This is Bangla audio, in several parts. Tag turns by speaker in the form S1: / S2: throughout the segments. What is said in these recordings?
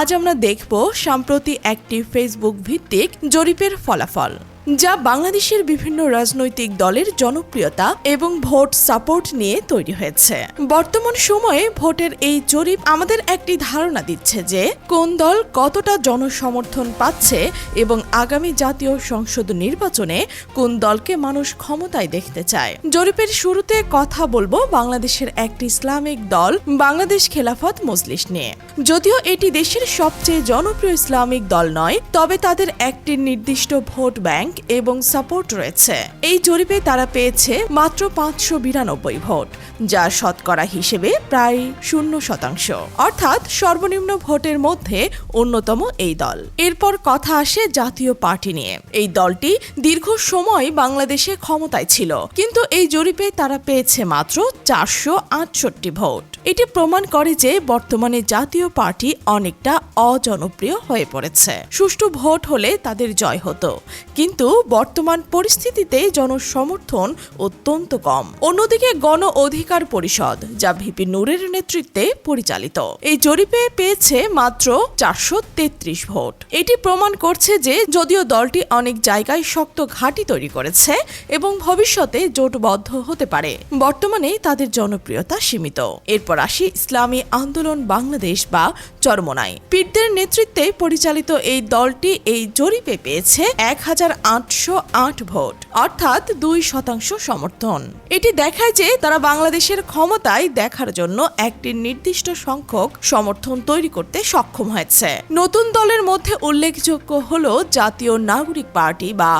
S1: আজ আমরা দেখব সম্প্রতি একটি ফেসবুক ভিত্তিক জরিপের ফলাফল। যা বাংলাদেশের বিভিন্ন রাজনৈতিক দলের জনপ্রিয়তা এবং ভোট সাপোর্ট নিয়ে তৈরি হয়েছে। বর্তমান সময়ে ভোটের এই জরিপ আমাদের একটি ধারণা দিচ্ছে যে, কোন দল কতটা জনসমর্থন পাচ্ছে এবং আগামী জাতীয় সংসদ নির্বাচনে কোন দলকে মানুষ ক্ষমতায় দেখতে চায়। জরিপের শুরুতে কথা বলব বাংলাদেশের একটি ইসলামিক দল, বাংলাদেশ খেলাফত মজলিস নিয়ে। যদিও এটি দেশের সবচেয়ে জনপ্রিয় ইসলামিক দল নয়, তবে তাদের একটি নির্দিষ্ট ভোট ব্যাংক এবং সাপোর্ট রয়েছে। এই জরিপে তারা পেয়েছে মাত্র পাঁচশো বিরানব্বই ভোট, যা শতকরা হিসেবে প্রায় শূন্য শতাংশ। অর্থাৎ সর্বনিম্ন ভোটের মধ্যে অন্যতম এই দল। এরপর কথা আসে জাতীয় পার্টি নিয়ে। এই দলটি দীর্ঘ সময় বাংলাদেশে ক্ষমতায় ছিল, কিন্তু এই জরিপে তারা পেয়েছে মাত্র চারশো আটষট্টি ভোট। এটি প্রমাণ করে যে বর্তমানে জাতীয় পার্টি অনেকটা অজনপ্রিয় হয়ে পড়েছে। সুষ্ঠু ভোট হলে তাদের জয় হতো। কিন্তু বর্তমান পরিস্থিতিতে জনসমর্থন অত্যন্ত কম। অন্যদিকে গণ অধিকার পরিষদ, যা ভিপি নূরের নেতৃত্বে পরিচালিত, এই জরিপে পেয়েছে মাত্র চারশো তেত্রিশ ভোট। এটি প্রমাণ করছে যে যদিও দলটি অনেক জায়গায় শক্ত ঘাঁটি তৈরি করেছে এবং ভবিষ্যতে জোটবদ্ধ হতে পারে, বর্তমানে তাদের জনপ্রিয়তা সীমিত। এরপর আসি ইসলামী আন্দোলন, বাংলাদেশ বা চরমনাই। পীরদের নেতৃত্বে পরিচালিত এই দলটি এই জরিপে পেয়েছে এক হাজার আটশো আট ভোট, অর্থাৎ দুই শতাংশ সমর্থন। এটি দেখায় যে তারা বাংলাদেশের ক্ষমতায় দেখার জন্য একটি নির্দিষ্ট সংখ্যক সমর্থন তৈরি করতে সক্ষম হয়েছে। নতুন দলের মধ্যে উল্লেখযোগ্য হল জাতীয় নাগরিক পার্টি বা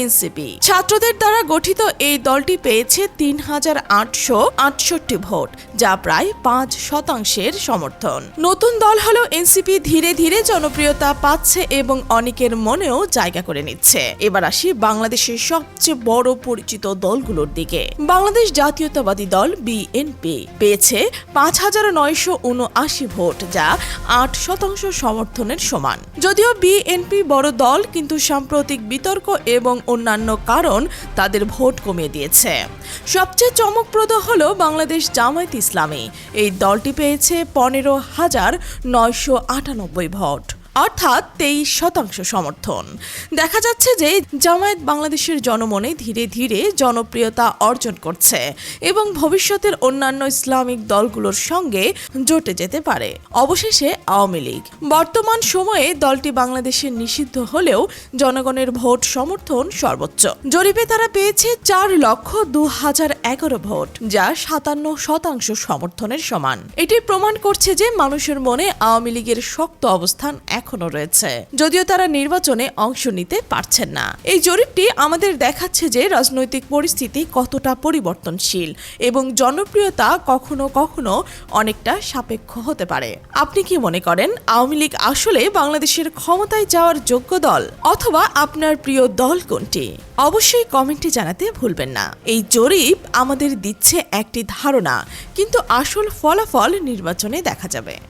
S1: এনসিপি ছাত্রদের দ্বারা গঠিত এই দলটি পেয়েছে তিন হাজার আটশো আটষট্টি ভোট যা প্রায় পাঁচ শতাংশের সমর্থন। নতুন দল হলো এনসিপি ধীরে ধীরে জনপ্রিয়তা পাচ্ছে এবং অনেকের মনেও জায়গা করে নিচ্ছে। এবার আসি বাংলাদেশের সবচেয়ে বড় পরিচিত দলগুলোর দিকে। বাংলাদেশ জাতীয়তাবাদী দল বিএনপি পেয়েছে পাঁচ হাজার নয়শো উনআশি ভোট, যা আট শতাংশ সমর্থনের সমান। যদিও বিএনপি বড় দল, কিন্তু সাম্প্রতিক বিতর্ক এবং অন্যান্য কারণ তাদের ভোট কমিয়ে দিয়েছে। সবচেয়ে চমকপ্রদ হল বাংলাদেশ জামায়াত ইসলামী। এই দলটি পেয়েছে পনেরো হাজার নয়শো আটানব্বই ভোট। অর্থাৎ তেইশ শতাংশ সমর্থন। দেখা যাচ্ছে যে জামায়াত বাংলাদেশের জনমনে ধীরে ধীরে জনপ্রিয়তা অর্জন করছে এবং ভবিষ্যতের অন্যান্য ইসলামিক দলগুলোর সঙ্গে জোটে যেতে পারে। অবশেষে আওয়ামী লীগ। বর্তমান সময়ে দলটি বাংলাদেশে নিষিদ্ধ হলেও জনগণের ভোট সমর্থন সর্বোচ্চ। জরিপে তারা পেয়েছে চার লক্ষ দু হাজার এগারো ভোট, যা সাতান্ন শতাংশ সমর্থনের সমান। এটি প্রমাণ করছে যে মানুষের মনে আওয়ামী লীগের শক্ত অবস্থান এখনও রয়েছে। যদিও তারা নির্বাচনে অংশ নিতে পারছেন না। এই জরিপটি আমাদের দেখাচ্ছে যে রাজনৈতিক পরিস্থিতি কতটা পরিবর্তনশীল এবং জনপ্রিয়তা কখনো কখনো অনেকটা সাপেক্ষ হতে পারে। আপনি কি মনে করেন, আওয়ামী লীগ আসলে বাংলাদেশের ক্ষমতায় যাওয়ার যোগ্য দল অথবা আপনার প্রিয় দল কোনটি? অবশ্যই কমেন্টে জানাতে ভুলবেন না। এই জরিপ আমাদের দিচ্ছে একটি ধারণা, কিন্তু আসল ফলাফল নির্বাচনে দেখা যাবে।